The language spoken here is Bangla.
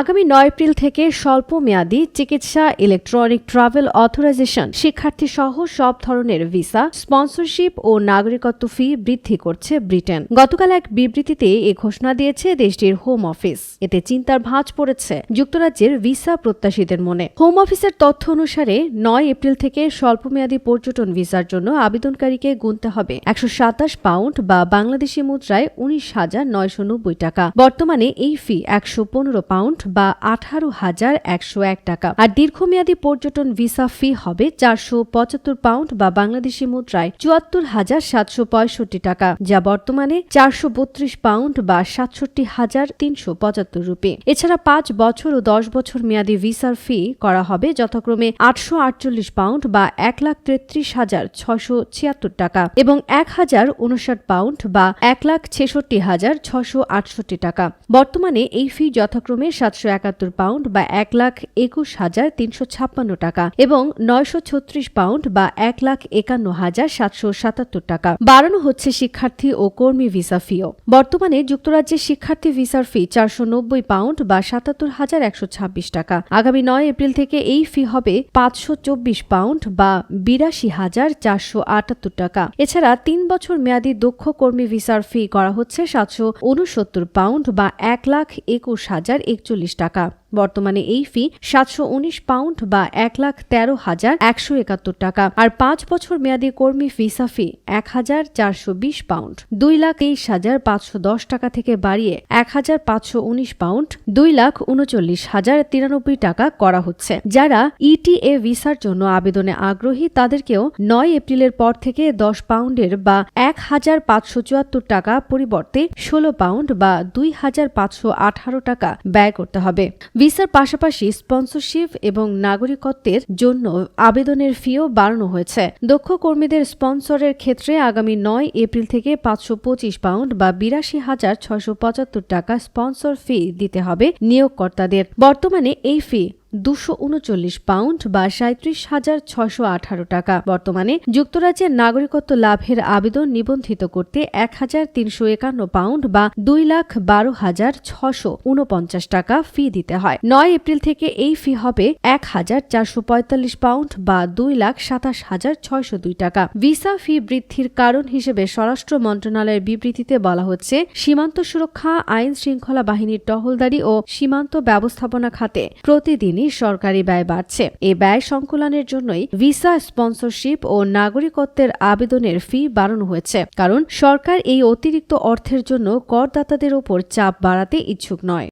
আগামী নয় এপ্রিল থেকে স্বল্প মেয়াদী চিকিৎসা ইলেকট্রনিক ট্রাভেল অথরাইজেশন শিক্ষার্থী সহ সব ধরনের ভিসা স্পন্সরশিপ ও নাগরিকত্ব ফি বৃদ্ধি করছে ব্রিটেন। গতকাল এক বিবৃতিতে এ ঘোষণা দিয়েছে দেশটির হোম অফিস এতে চিন্তার ভাঁজ পড়েছে যুক্তরাজ্যের ভিসা প্রত্যাশীদের মনে। হোম অফিসের তথ্য অনুসারে নয় এপ্রিল থেকে স্বল্পমেয়াদী পর্যটন ভিসার জন্য আবেদনকারীকে গুনতে হবে। একশো সাতাশ পাউন্ড বা বাংলাদেশি মুদ্রায় উনিশ হাজার নয়শো নব্বই টাকা। বর্তমানে এই ফি একশো পনেরো পাউন্ড বা আঠারো হাজার একশো এক টাকা। আর দীর্ঘমেয়াদী পর্যটন ভিসা ফি হবে চারশো পঁচাত্তর পাউন্ড বা বাংলাদেশি মুদ্রায় চুয়াত্তর হাজার সাতশো পঁয়ষট্টি টাকা, যা বর্তমানে চারশো বত্রিশ পাউন্ড বা সাতষট্টি হাজার তিনশো পঁচাত্তর রুপি। এছাড়া পাঁচ বছর ও দশ বছর মেয়াদী ভিসার ফি করা হবে যথাক্রমে আটশো আটচল্লিশ পাউন্ড বা এক লাখ তেত্রিশ হাজার ছশো ছিয়াত্তর টাকা এবং এক হাজার উনষাট পাউন্ড বা এক লাখ ছেষট্টি হাজার ছশো আটষট্টি টাকা। বর্তমানে এই ফি যথাক্রমে সাতশো একাত্তর পাউন্ড বা এক লাখ একুশ হাজার তিনশো ছাপ্পান্ন টাকা এবং নয়শো ছত্রিশ পাউন্ড বা এক লাখ একান্ন হাজার সাতশো সাতাত্তর টাকা। বাড়ানো হচ্ছে শিক্ষার্থী ও কর্মী ভিসা ফিও। বর্তমানে যুক্তরাজ্যের শিক্ষার্থী ভিসার ফি চারশো নব্বই পাউন্ড বা সাতাত্তর হাজার একশো ছাব্বিশ টাকা। আগামী নয় এপ্রিল থেকে এই ফি হবে পাঁচশো চব্বিশ পাউন্ড বা বিরাশি হাজার চারশো আটাত্তর টাকা। এছাড়া তিন বছর মেয়াদী দক্ষ কর্মী ভিসার ফি করা হচ্ছে সাতশো উনসত্তর পাউন্ড বা এক লাখ একুশ হাজার একচল্লিশ টাকা। বর্তমানে এই ফি সাতশো উনিশ পাউন্ড বা এক লাখ তেরো হাজার একশো একাত্তর টাকা। আর পাঁচ বছর মেয়াদী কর্মী ভিসা ফি এক হাজার চারশো বিশ পাউন্ড দুই লাখ তেইশ হাজার পাঁচশো দশ টাকা থেকে বাড়িয়ে এক হাজার পাঁচশো উনিশ পাউন্ড দুই লাখ উনচল্লিশ হাজার তিরানব্বই টাকা করা হচ্ছে। যারা ইটিএ ভিসার জন্য আবেদনে আগ্রহী, তাদেরকেও নয় এপ্রিলের পর থেকে দশ পাউন্ডের বা এক হাজার পাঁচশো চুয়াত্তর টাকা পরিবর্তে ষোলো পাউন্ড বা দুই হাজার পাঁচশো আঠারো টাকা ব্যয় করতে হবে। ভিসার পাশাপাশি স্পন্সরশিপ এবং নাগরিকত্বের জন্য আবেদনের ফিও বাড়ানো হয়েছে। দক্ষ কর্মীদের স্পন্সরের ক্ষেত্রে আগামী নয় এপ্রিল থেকে পাঁচশো পঁচিশ পাউন্ড বা বিরাশি হাজার ছয়শো পঁচাত্তর টাকা স্পন্সর ফি দিতে হবে নিয়োগকর্তাদের। বর্তমানে এই ফি দুশো উনচল্লিশ পাউন্ড বা সাঁত্রিশ হাজার ছশো আঠারো টাকা। বর্তমানে যুক্তরাজ্যের নাগরিকত্ব লাভের আবেদন নিবন্ধিত করতে এক হাজার তিনশো একান্ন পাউন্ড বা দুই লাখ বারো হাজার ছশো উনপঞ্চাশ টাকা ফি দিতে হয়। নয় এপ্রিল থেকে এই ফি হবে এক হাজার চারশো পঁয়তাল্লিশ পাউন্ড বা দুই লাখ সাতাশ হাজার ছয়শো দুই টাকা। ভিসা ফি বৃদ্ধির কারণ হিসেবে স্বরাষ্ট্র মন্ত্রণালয়ের বিবৃতিতে বলা হচ্ছে, সীমান্ত সুরক্ষা আইন শৃঙ্খলা বাহিনীর টহলদারি ও সীমান্ত ব্যবস্থাপনা খাতে প্রতিদিনই সরকারি ব্যয় বাড়ছে। এ ব্যয় সংকুলনের জন্যই ভিসা, স্পন্সরশিপ ও নাগরিকত্বের আবেদনের ফি বাড়ানো হয়েছে। কারণ সরকার এই অতিরিক্ত অর্থের জন্য করদাতাদের ওপর চাপ বাড়াতে ইচ্ছুক নয়।